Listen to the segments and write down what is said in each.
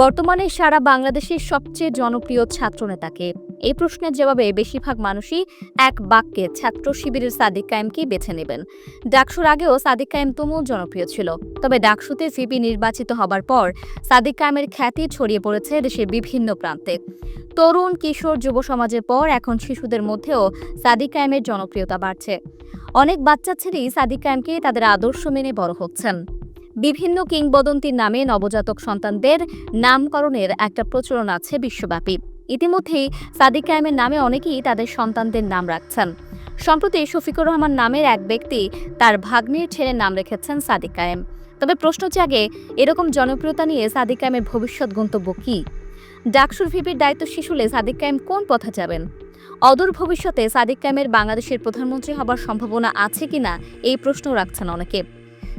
বর্তমানে সারা বাংলাদেশের সবচেয়ে জনপ্রিয় ছাত্রনেতাকে। এই প্রশ্নের জবাবে বেশিরভাগ মানুষই এক বাক্যে ছাত্র শিবিরের সাদিক কায়েমকেই বেছে নেবেন। ডাকসুর আগেও সাদিক কায়েম তুমুল জনপ্রিয় ছিল। তবে ডাকসুতে ভিপি নির্বাচিত হবার পর সাদিক কায়েমের খ্যাতি ছড়িয়ে পড়েছে দেশের বিভিন্ন প্রান্তে। তরুণ, কিশোর যুব সমাজের পর এখন শিশুদের মধ্যেও সাদিক কায়েমের জনপ্রিয়তা বাড়ছে। অনেক বাচ্চা ছেলেই সাদিক কায়েমকে তাদের আদর্শ মেনে বড় হচ্ছেন। বিভিন্ন কিংবদন্তির নামে নবজাতক সন্তানদের নামকরণের একটা প্রচলন আছে বিশ্বব্যাপী। ইতিমধ্যেই সাদিক কায়েমের নামে অনেকেই তাদের সন্তানদের নাম রাখছেন। সম্প্রতি শফিকুর রহমান নামের এক ব্যক্তি তার ভাগ্নির ছেলের নাম রেখেছেন সাদিক কায়েম তবে প্রশ্ন জাগে, এরকম জনপ্রিয়তা নিয়ে সাদিক কায়েমের ভবিষ্যৎ গন্তব্য কী? ডাকসুর ভিপির দায়িত্ব শিশুলে সাদিক কায়েম কোন পথে যাবেন? অদূর ভবিষ্যতে সাদিক কায়েমের বাংলাদেশের প্রধানমন্ত্রী হবার সম্ভাবনা আছে কিনা, এই প্রশ্ন রাখছেন অনেকে।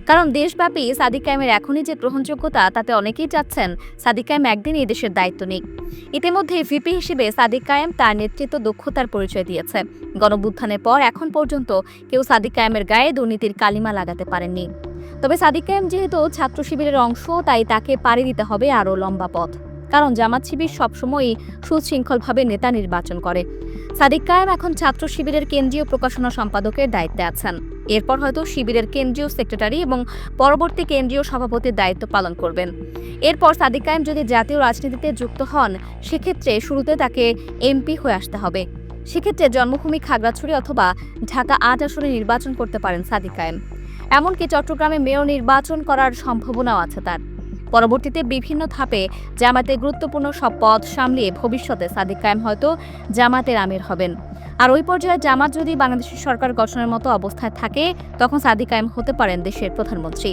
কারণ দেশব্যাপী সাদিক কায়েমের এখনই যে গ্রহণযোগ্যতা, তাতে অনেকেই চাচ্ছেন সাদিক কায়েম একদিন এই দেশের দায়িত্ব নিক। ইতিমধ্যে ভিপি হিসেবে সাদিক কায়েম তার নেতৃত্ব দক্ষতার পরিচয় দিয়েছে। গণবুত্থানের পর এখন পর্যন্ত কেউ সাদিক কায়েমের গায়ে দুর্নীতির কালিমা লাগাতে পারেননি। তবে সাদিক কায়েম যেহেতু ছাত্র শিবিরের অংশ, তাই তাকে পাড়ি দিতে হবে আরও লম্বা পথ। কারণ জামাত শিবির সবসময়ই সুশৃঙ্খলভাবে নেতা নির্বাচন করে। সাদিক কায়েম এখন ছাত্র শিবিরের কেন্দ্রীয় প্রকাশনা সম্পাদকের দায়িত্বে আছেন। এরপর হয়তো শিবিরের কেন্দ্রীয় সেক্রেটারি এবং পরবর্তী কেন্দ্রীয় সভাপতির দায়িত্ব পালন করবেন। এরপর সাদিক কায়েম যদি জাতীয় রাজনীতিতে যুক্ত হন, সেক্ষেত্রে শুরুতে তাকে এমপি হয়ে আসতে হবে। সেক্ষেত্রে জন্মভূমি খাগড়াছড়ি অথবা ঢাকা আট আসনে নির্বাচন করতে পারেন সাদিক কায়েম। এমনকি চট্টগ্রামে মেয়র নির্বাচন করার সম্ভাবনাও আছে তার। পরবর্তীতে বিভিন্ন ধাপে জামাতে গুরুত্বপূর্ণ সব পদ সামলিয়ে ভবিষ্যতে সাদিক কায়েম হয়তো জামাতের আমির হবেন। আর ওই পর্যায়ে জামাত যদি বাংলাদেশের সরকার গঠনের মতো অবস্থায় থাকে, তখন সাদিক কায়েম হতে পারেন দেশের প্রধানমন্ত্রী।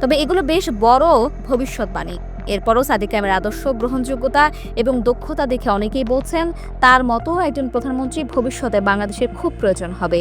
তবে এগুলো বেশ বড় ভবিষ্যৎবাণী। এরপরও সাদিক কায়েমের আদর্শ, গ্রহণযোগ্যতা এবং দক্ষতা দেখে অনেকেই বলছেন, তার মতো একজন প্রধানমন্ত্রী ভবিষ্যতে বাংলাদেশের খুব প্রয়োজন হবে।